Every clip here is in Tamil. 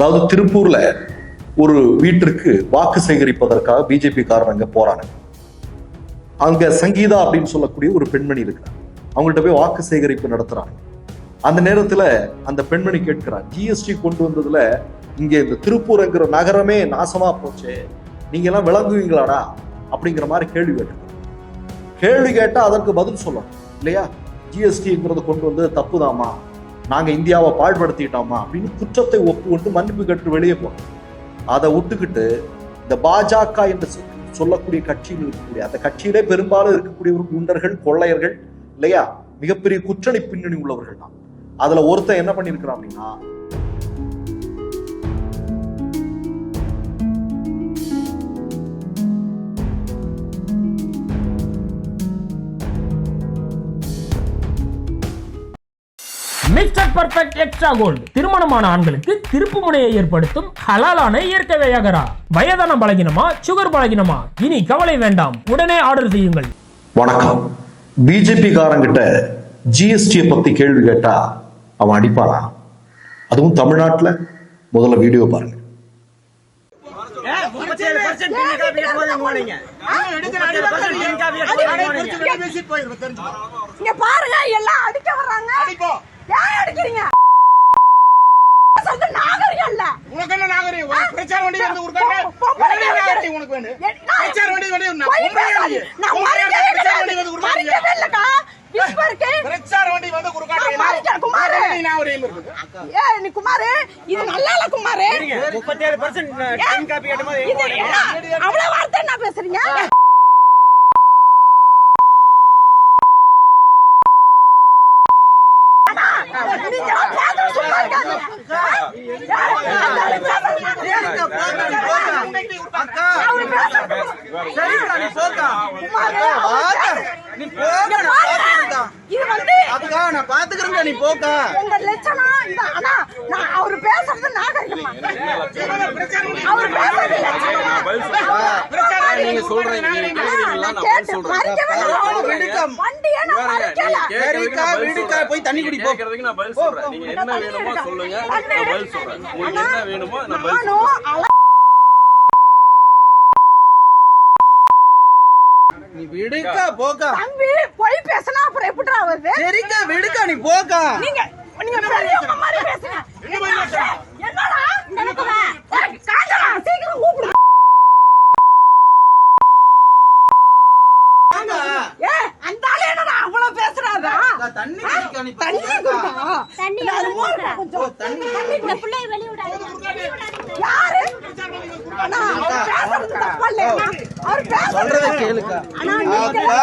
அதாவது திருப்பூர்ல ஒரு வீட்டிற்கு வாக்கு சேகரிப்பதற்காக பிஜேபி காரங்க போறாங்க. அங்க சங்கீதா அப்படின்னு சொல்லக்கூடிய ஒரு பெண்மணி இருக்கிறாங்க அவங்கள்ட்ட போய் வாக்கு சேகரிப்பு நடத்துறாங்க. அந்த நேரத்துல அந்த பெண்மணி கேட்கிறார் ஜிஎஸ்டி கொண்டு வந்ததுல இங்க இந்த திருப்பூர்ங்கிற நகரமே நாசமா போச்சு நீங்க எல்லாம் விளங்குவீங்களாடா? அப்படிங்கிற மாதிரி கேள்வி கேட்டு கேள்வி கேட்டா அதற்கு பதில் சொல்லணும் இல்லையா? ஜிஎஸ்டிங்கிறத கொண்டு வந்து தப்புதாமா? நாங்கள் இந்தியாவை பாழ்படுத்திட்டோமா அப்படின்னு குற்றத்தை ஒப்புக்கொண்டு மன்னிப்பு கேட்டு வெளியே போறோம். அதை விட்டுக்கிட்டு இந்த பாஜக என்று சொல்லக்கூடிய கட்சியில் இருக்கக்கூடிய அந்த கட்சியிலே பெரும்பாலும் இருக்கக்கூடிய ஒரு குண்டர்கள் கொள்ளையர்கள் இல்லையா? மிகப்பெரிய குற்றணி பின்னணி உள்ளவர்கள் தான் அதுல ஒருத்தன் என்ன பண்ணியிருக்கிறான் அப்படின்னா பர்ஃபெக்ட் எக்ஸ்ட்ரா கோல்டு திருமணமான ஆண்களுக்கு திருப்பு முனையை ஏற்படுத்தும் ஹலாலான இயற்கை வையகரா. வயதான பலகினமா சுகர் பலகினமா? இனி கவலை வேண்டாம். உடனே ஆர்டர் செய்யுங்கள். வணக்கம். பிஜேபி காரங்கிட்ட ஜிஎஸ்டியை பத்தி கேள்வி கேட்டா அவன் அடிப்பானா? அதுவும் தமிழ்நாட்டுல? முதல்ல வீடியோ பாருங்க. பாருங்க எல்லாம் அடிக்க வர்றாங்க ஏன் அடிக்கிறீங்க நாகரிகம் இல்ல உனக்கு என்ன நாகரிகம் உனக்கு பிரச்சார வண்டி வந்து. நாகரிகம் உனக்கு வேணும் பிரச்சார வண்டி வந்து நான் வண்டி கிடையாது. மறைக்கவே இல்லக்கா. விஸ்வருக்கு. பிரச்சார வண்டி வந்து மறைக்கிறேன், குமாரு. ஏய், நீ குமாரு, இது நல்லா இல்ல குமாரு. முப்பத்தேழு பர்சன்ட் ஏன்? காப்பி கட்டும் போது இது என்ன? அவ்வளவு வார்த்தை என்ன பேசுறீங்க அண்ணா, நீங்க பேசுறது இது வந்து நான் பாத்துக்கிறேன் நீ போக்கா. உங்க லட்சணம் இந்த அண்ணா நான் அவர் பேசுறது நாகரிகமா அவர் பேசுறது லட்சணமா நீங்க சொல்றீங்க நான் போய் தண்ணி குடி கேக்குறதுக்கு பதில் சொல்றேன். நீங்க என்ன வேணுமோ சொல்லுங்க. நான். பதில் சொல்றேன். உங்களுக்கு என்ன வேணுமோ நான் பதில் நானும் சொல்றேன். அல- நீ விடுக்கா போக்கா. தம்பி பொய் பேசினா அப்புறம் எப்படிடா வருது? சரிக்கா விடுக்கா நீ போக்கா. நீங்க நீங்க பெரியவங்க மாதிரி பேசுங்க என்னடா நடக்குற காஞ்சனா சீக்கிரம் கூப்பிடு ஏ அந்த ஆளு என்னடா அவ்வளவு பேசுறாரா தண்ணி குடிக்கா நீ தண்ணி கொடுத்தா தண்ணி அது மூடுடா கொஞ்சம் தண்ணி இந்த பிள்ளை வெளிய விடாதீங்க யாரு அண்ணா அவர் பேசுறது தப்பா இல்லையா அவர் பேசுறது சொல்றத கேளுக்கா. அண்ணா நீங்க அக்கா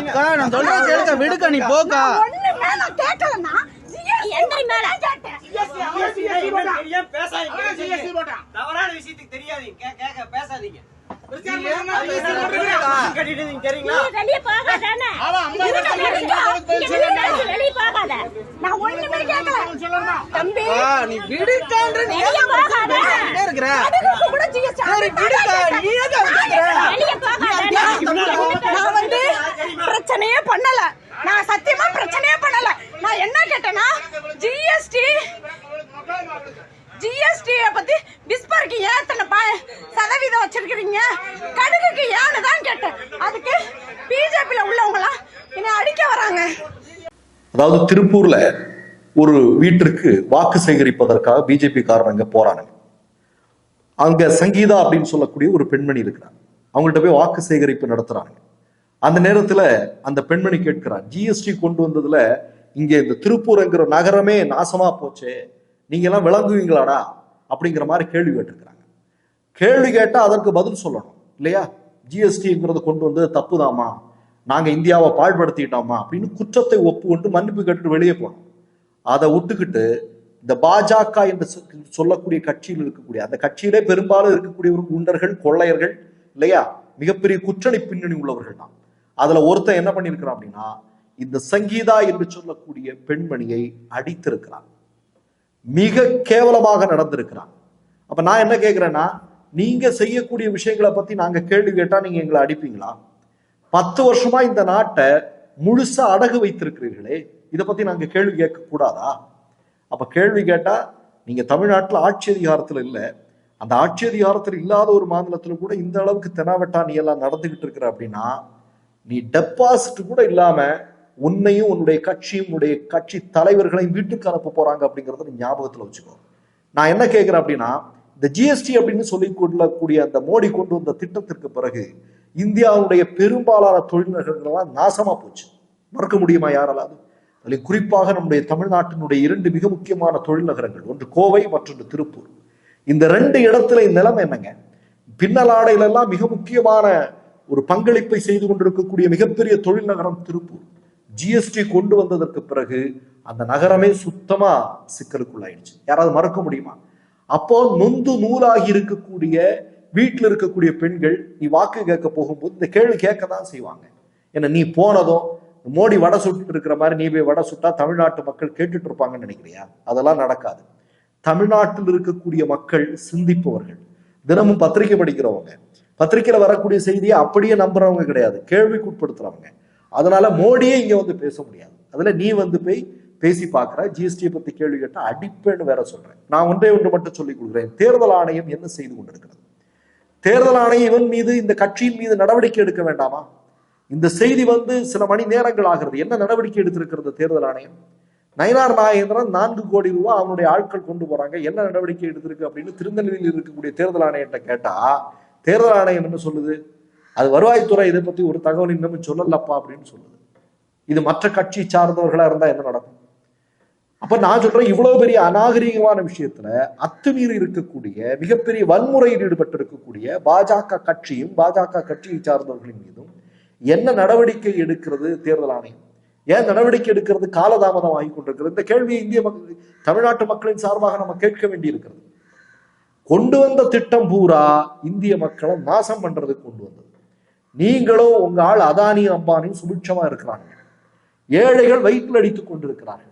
அக்கா நான் சொல்றத கேளுக்கா விடுக்கா நீ போக்கா. ஒண்ணுமே நான் கேட்கலன்னா எந்திரி மேல கேட்டேன். தவறான விஷயத்துக்கு தெரியாதீங்க கேட்க பேசாதீங்க. வெளிய போகாதானே? வெளிய போகாத நான் ஒண்ணுமே கேட்கல. தம்பி நீ விடுக்கான்ற நீ வெளிய போகாத. சொல்லிட்டே இருக்கிற. கடுகுக்கு கூட GST சரி விடுக்கா நீ ஏன் கேக்குற வெளிய போகாத. நான் வந்து பிரச்சனையே பண்ணல. நான் சத்தியமா பிரச்சனையே பண்ணல. நான் என்ன கேட்டேன்னா ஜிஎஸ்டி ஜிஎஸ்டி பத்தி விஸ்பருக்கு ஏன் சதவீதம் வச்சிருக்கிறீங்க. கடுகுக்கு ஏன்னு தான் கேட்டேன் அதுக்கு பிஜேபியில உள்ளவங்களாம் என்னை அடிக்க வராங்க அதாவது திருப்பூர்ல ஒரு வீட்டிற்கு வாக்கு சேகரிப்பதற்காக பிஜேபி காரங்க போறாங்க அங்க சங்கீதா அப்படின்னு சொல்லக்கூடிய ஒரு பெண்மணி இருக்கிறாங்க. அவங்கள்ட்ட போய் வாக்கு சேகரிப்பு நடத்துறாங்க. அந்த நேரத்துல அந்த பெண்மணி கேட்கிறான் ஜிஎஸ்டி கொண்டு வந்ததுல இங்க இந்த திருப்பூர்ங்கிற நகரமே நாசமா போச்சே நீங்க எல்லாம் விளங்குவீங்களாடா? அப்படிங்கிற மாதிரி கேள்வி கேட்டிருக்கிறாங்க. கேள்வி கேட்டா அதற்கு பதில் சொல்லணும் இல்லையா? ஜிஎஸ்டிங்கிறத கொண்டு வந்தது தப்புதாமா? நாங்க இந்தியாவை பாழ்படுத்திட்டோமா அப்படின்னு குற்றத்தை ஒப்புக்கொண்டு மன்னிப்பு கேட்டு வெளியே போனோம். அதை விட்டுக்கிட்டு இந்த பாஜக என்று சொ- சொல்லக்கூடிய கட்சியில் இருக்கக்கூடிய அந்த கட்சியிலே பெரும்பாலும் இருக்கக்கூடியவர்கள் குண்டர்கள் கொள்ளையர்கள் இல்லையா? மிகப்பெரிய குற்றணி பின்னணி உள்ளவர்கள் தான். அதுல ஒருத்தன் என்ன பண்ணியிருக்கிறான் அப்படின்னா இந்த சங்கீதா என்று சொல்லக்கூடிய பெண்மணியை அடித்திருக்கிறான். மிக கேவலமாக நடந்திருக்கிறான். அப்ப நான் என்ன கேட்கிறேன்னா நீங்க செய்யக்கூடிய விஷயங்களை பத்தி நாங்க கேள்வி கேட்டா நீங்க எங்களை அடிப்பீங்களா? பத்து வருஷமா இந்த நாட்டை முழுசா அடகு வைத்திருக்கிறீர்களே இதை பத்தி நாங்க கேள்வி கேட்க கூடாதா? அப்ப கேள்வி கேட்டா நீங்க தமிழ்நாட்டுல ஆட்சி அதிகாரத்துல இல்லை. அந்த ஆட்சி அதிகாரத்தில் இல்லாத ஒரு மாநிலத்துல கூட இந்த அளவுக்கு தெனாவட்டா நீ எல்லாம் நடந்துகிட்டு இருக்கிற அப்படின்னா நீ டெபாசிட் கூட இல்லாம உன்னையும் உன்னுடைய கட்சியும் உன்னுடைய கட்சி தலைவர்களையும் வீட்டுக்கு அனுப்ப போறாங்க அப்படிங்கறத நீ ஞாபகத்துல வச்சுக்கோ. நான் என்ன கேட்கிறேன் அப்படின்னா இந்த ஜிஎஸ்டி அப்படின்னு சொல்லி கொள்ளக்கூடிய அந்த மோடி கொண்டு வந்த திட்டத்திற்கு பிறகு இந்தியாவுடைய பெரும்பாலான தொழில்நகரங்கள்லாம் நாசமா போச்சு. மறக்க முடியுமா யாராலாவது? அதில் குறிப்பாக நம்முடைய தமிழ்நாட்டினுடைய இரண்டு மிக முக்கியமான தொழில் நகரங்கள் ஒன்று கோவை மற்றொன்று திருப்பூர். இந்த ரெண்டு இடத்துல இந்த நிலைமை என்னங்க? பின்னலாடையில எல்லாம் மிக முக்கியமான ஒரு பங்களிப்பை செய்து கொண்டிருக்கக்கூடிய மிகப்பெரிய தொழில் நகரம் திருப்பூர் ஜிஎஸ்டி கொண்டு வந்ததற்கு பிறகு அந்த நகரமே சுத்தமா சிக்கலுக்குள்ளாயிடுச்சு. யாராவது மறக்க முடியுமா? அப்போ நொந்து நூலாகி இருக்கக்கூடிய வீட்டில் இருக்கக்கூடிய பெண்கள் நீ வாக்கு கேட்க போகும்போது இந்த கேள்வி கேட்க தான் செய்வாங்க. ஏன்னா நீ போனதும் மோடி வடை சுட்டு இருக்கிற மாதிரி நீ போய் வடை சுட்டா தமிழ்நாட்டு மக்கள் கேட்டுட்டு இருப்பாங்கன்னு நினைக்கிறியா? அதெல்லாம் நடக்காது. தமிழ்நாட்டில் இருக்கக்கூடிய மக்கள் சிந்திப்பவர்கள். தினமும் பத்திரிக்கை படிக்கிறவங்க. பத்திரிக்கையில வரக்கூடிய செய்தியை அப்படியே நம்புறவங்க கிடையாது. கேள்விக்குட்படுத்துறவங்க. அதனால மோடியே இங்க வந்து பேச முடியாது. அதுல நீ வந்து போய் பேசி பார்க்குற ஜிஎஸ்டியை பத்தி கேள்வி கேட்டால் அடிப்பேன்னு வேற சொல்றேன். நான் ஒன்றே ஒன்று மட்டும் சொல்லிக் கொடுக்குறேன். தேர்தல் ஆணையம் என்ன செய்து கொண்டிருக்கிறது? தேர்தல் ஆணையம் இவன் மீது இந்த கட்சியின் மீது நடவடிக்கை எடுக்க வேண்டாமா? இந்த செய்தி வந்து சில மணி நேரங்கள் ஆகிறது. என்ன நடவடிக்கை எடுத்திருக்கிறது தேர்தல் ஆணையம்? நயனார் நாகேந்திரன் நான்கு கோடி ரூபாய் அவனுடைய ஆட்கள் கொண்டு போறாங்க. என்ன நடவடிக்கை எடுத்திருக்கு அப்படின்னு திருநெல்வேலியில் இருக்கக்கூடிய தேர்தல் ஆணையத்தை கேட்டா தேர்தல் ஆணையம் என்ன சொல்லுது? அது வருவாய்த்துறை இதை பத்தி ஒரு தகவல் இன்னமும் சொல்லலப்பா அப்படின்னு சொல்லுது. இது மற்ற கட்சி சார்ந்தவர்களா இருந்தா என்ன நடக்கும்? அப்ப நான் சொல்றேன் இவ்வளவு பெரிய அநாகரிகமான விஷயத்துல அத்துமீறி இருக்கக்கூடிய மிகப்பெரிய வன்முறையில் ஈடுபட்டு இருக்கக்கூடிய பாஜக கட்சியும் பாஜக கட்சியை சார்ந்தவர்களின் மீதும் என்ன நடவடிக்கை எடுக்கிறது தேர்தல் ஆணையம்? ஏன் நடவடிக்கை எடுக்கிறது காலதாமதம் ஆகி கொண்டிருக்கிறது? இந்த கேள்வியை இந்திய மக்கள் தமிழ்நாட்டு மக்களின் சார்பாக நம்ம கேட்க வேண்டியிருக்கிறது. கொண்டு வந்த திட்டம் பூரா இந்திய மக்களை நாசம் பண்றதுக்கு கொண்டு வந்தது. நீங்களும் உங்க ஆள் அதானி அம்பானியும் சுபிட்சமா இருக்கிறாங்க. ஏழைகள் வயிற்றில் அடித்துக் கொண்டிருக்கிறார்கள்.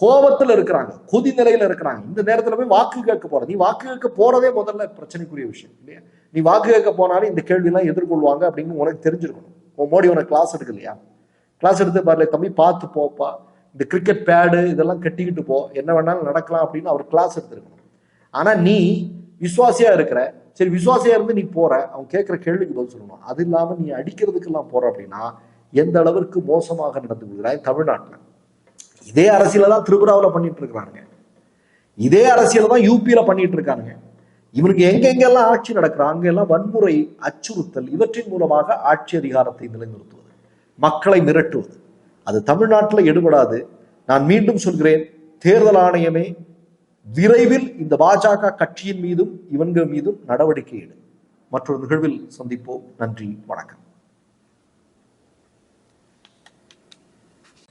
கோபத்துல இருக்கிறாங்க கொதி நிலையில இருக்கிறாங்க. இந்த நேரத்துல போய் வாக்கு கேட்க போற நீ வாக்கு கேட்க போறதே முதல்ல பிரச்சனைக்குரிய விஷயம் இல்லையா? நீ வாக்கு கேட்க போனாலும் இந்த கேள்வி எல்லாம் எதிர்கொள்வாங்க அப்படின்னு உனக்கு தெரிஞ்சிருக்கணும். உன் மோடி உனக்கு கிளாஸ் எடுக்கு இல்லையா? கிளாஸ் எடுத்து பாருல தம்பி பார்த்து போப்பா. இந்த கிரிக்கெட் பேடு இதெல்லாம் கட்டிக்கிட்டு போ. என்ன வேணாலும் நடக்கலாம் அப்படின்னு அவர் கிளாஸ் எடுத்திருக்கணும். ஆனா நீ விசுவாசியா இருக்கிற சரி விசுவாசியா இருந்து நீ போற அவன் கேட்கிற கேள்விக்கு பதில் சொல்லணும். அது இல்லாம நீ அடிக்கிறதுக்கெல்லாம் போற அப்படின்னா எந்த அளவிற்கு மோசமாக நடந்து கொள்கிறாய் தமிழ்நாட்டில்? இதே அரசியல தான் திரிபுராவுல பண்ணிட்டு இருக்கிறாங்க இதே அரசியல தான் யூபியில பண்ணிட்டு இருக்காங்க இவருக்கு எங்கெங்கெல்லாம் ஆட்சி நடக்கிறா அங்கெல்லாம் வன்முறை அச்சுறுத்தல் இவற்றின் மூலமாக ஆட்சி அதிகாரத்தை நிலைநிறுத்துவது மக்களை மிரட்டுவது. அது தமிழ்நாட்டில் எடுபடாது. நான் மீண்டும் சொல்கிறேன் தேர்தல் ஆணையமே விரைவில் இந்த பாஜக கட்சியின் மீதும் இவன்கள் மீதும் நடவடிக்கை எடு. மற்றொரு நிகழ்வில் சந்திப்போம். நன்றி வணக்கம்.